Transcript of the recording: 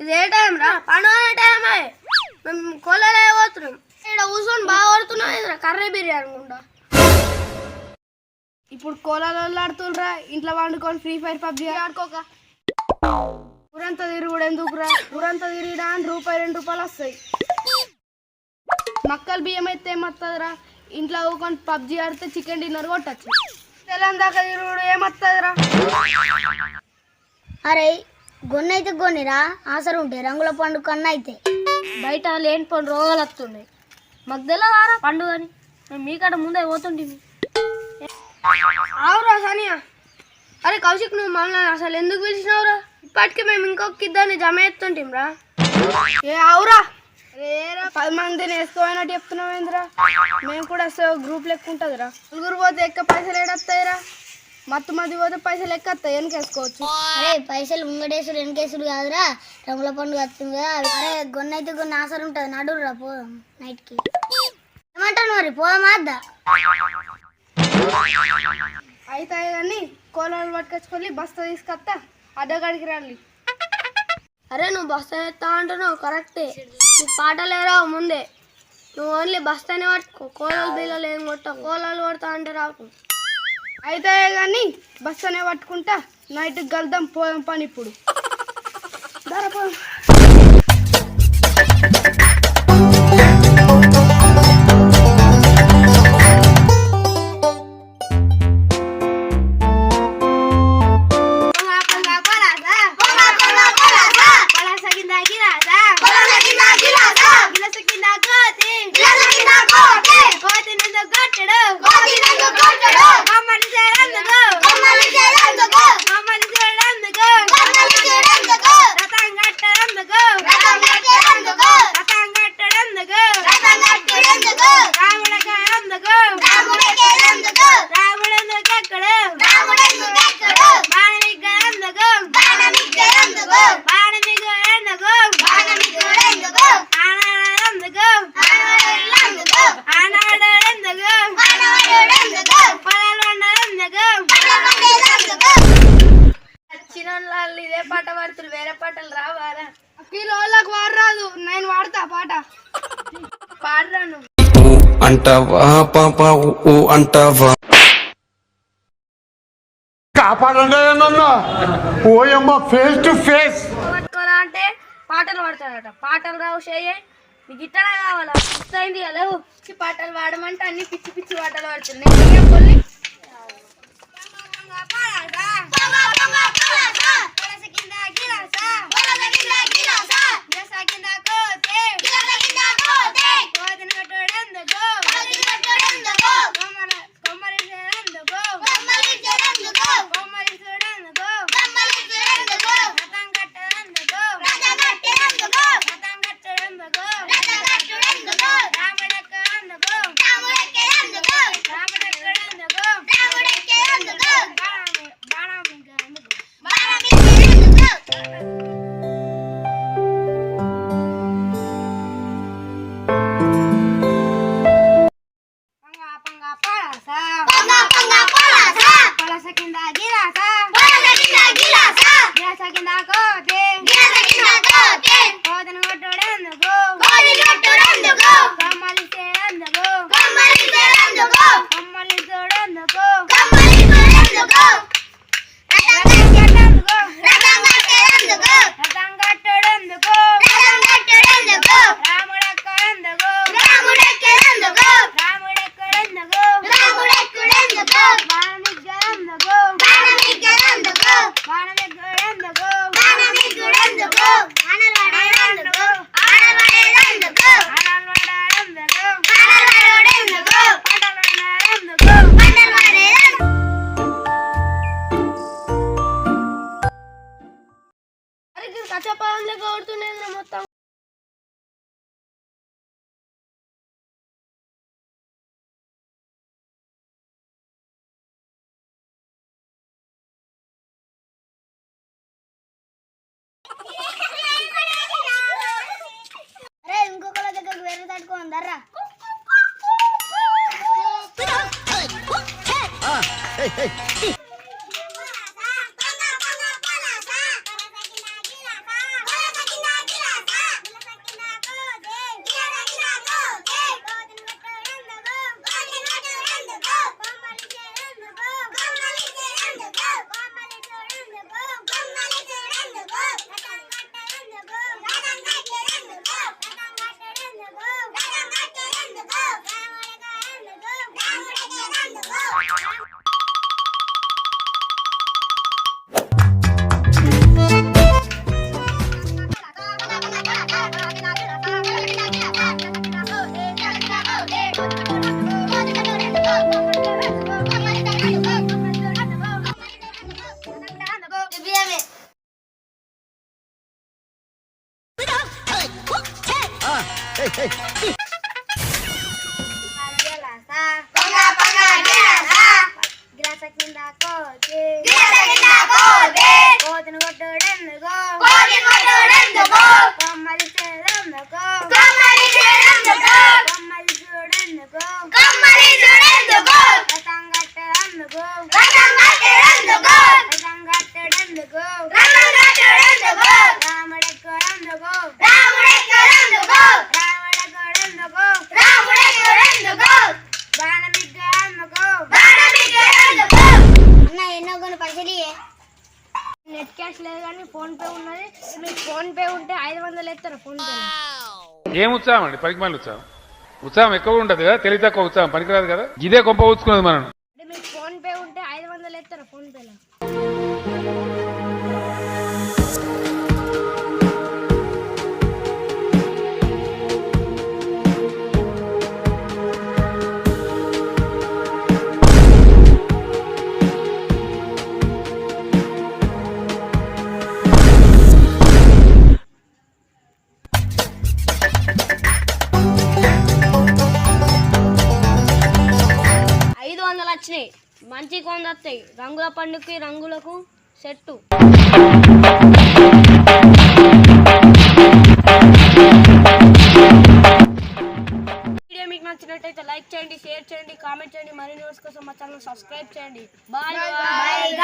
ఇది ఏ టైం రా? పండుగ టైమే మేము కోళ్ళలో పోతున్నాం. ఇక్కడ కూర్చొని బాగా పడుతున్నాం కర్రీ బిర్యానీ అనుకుంటా ఇప్పుడు కోలాలు ఆడుతుండ్రా ఇంట్లో వండుకొని ఫ్రీ ఫైర్ పబ్జి ఆడుకోక. ఊరంతా తిరుగుడు ఎందుకురా? ఊరంతా తిరిగినా అని రూపాయి రెండు రూపాయలు వస్తాయి. మక్కలు బియ్యం అయితే ఏమత్తదిరా? ఇంట్లో ఊకొని పబ్జి ఆడితే చికెన్ డిన్నర్ కొట్టచ్చు. దాకా తిరుగుడు ఏమత్తదిరా? అరే గొన్న అయితే గొన్నిరా ఆసరు ఉంటే రంగుల పండు కన్న అయితే బయట లేనిపోని రోగాలు వస్తున్నాయి మాకు తెలియదారా పండుగని మేము మీకాడ ముందే పోతుంటివి అవురా సానియా. అరే కౌశిక్ నువ్వు మమ్మల్ని అసలు ఎందుకు పిలిచినావురా? ఇప్పటికే మేము ఇంకొక ఇద్దరిని జమ ఎత్తుంటాం రా ఏ అవురా రేరా పది మందిని వేసుకోవాలంటే చెప్తున్నావు ఏందిరా మేము కూడా వస్తే గ్రూప్ లెక్క ఉంటుందిరా నలుగురు పోతే ఎక్క పైసలు ఏడొస్తాయిరా? మత్తు మధ్య పోతే పైసలు ఎక్క వెనకేసుకోవచ్చు. అరే పైసలు ముంగడేసుడు వెనకేసుడు కాదురా. రంగుల పండుగ వస్తుంది కదా అరే గొన్న అయితే గొన్న ఆసరు ఉంటుంది నడురురా పోదాం నైట్కి. ఏమంటాను మరి పోదామా అద్దా అయితే కానీ కోలాలు పట్టుకొచ్చుకొని బస్తా తీసుకొస్తా అడ్డగాడికి రండి అరే నువ్వు బస్తా ఎత్తా అంటున్నావు కరెక్టే. నువ్వు పాటలు రావు ముందే. నువ్వు ఓన్లీ బస్తానే పట్టుకో కోలాలు బిల్లలు ఏం కొట్టావు కోలాలు కొడతా అంటే రాకు. అయితే కానీ బస్తానే పట్టుకుంటా నైట్ కలుద్దాం పోదాం పని ఇప్పుడు. దారా అంటావా పాప ఊ అంటావా. కాపాడండి నన్ను ఓయమ్మ ఫేస్ టు ఫేస్ పట్టుకోరా అంటే పాటలు పాడతాడట. పాటలు రావు చేయ నీకు ఇట్టనే కావాలా? ఇస్తాయింది కదా పిచ్చి పాటలు పాడమంటే అన్ని పిచ్చి పిచ్చి పాటలు పాడుతున్నాయి. కొన్ని పలస வர்றா Hey, hey. క్యాష్ లేదు కానీ ఫోన్ పే ఉన్నది. మీకు ఫోన్ పే ఉంటే ఐదు వందలు ఎత్తారు ఫోన్ పే ఏం ఉత్సాహం అండి? పనికిమాలిన ఉత్సాహం. ఉత్సాహం ఎక్కువ ఉంటుంది కదా? తెలివి తక్కువ ఉత్సాహం. పనికిరాదు కదా? ఇదే గొప్ప ఊచుకున్నది మనం మీకు ఫోన్ పే ఉంటే ఐదు వందలు ఎత్తారు ఫోన్ వస్తాయి మంచి కొంద వస్తాయి. రంగుల పండుగకి రంగులకు సెట్టు. వీడియో మీకు నచ్చినట్టయితే లైక్ చేయండి షేర్ చేయండి కామెంట్ చేయండి. మరిన్ని నోట్స్ కోసం మా ఛానల్ సబ్స్క్రైబ్ చేయండి. Bye bye.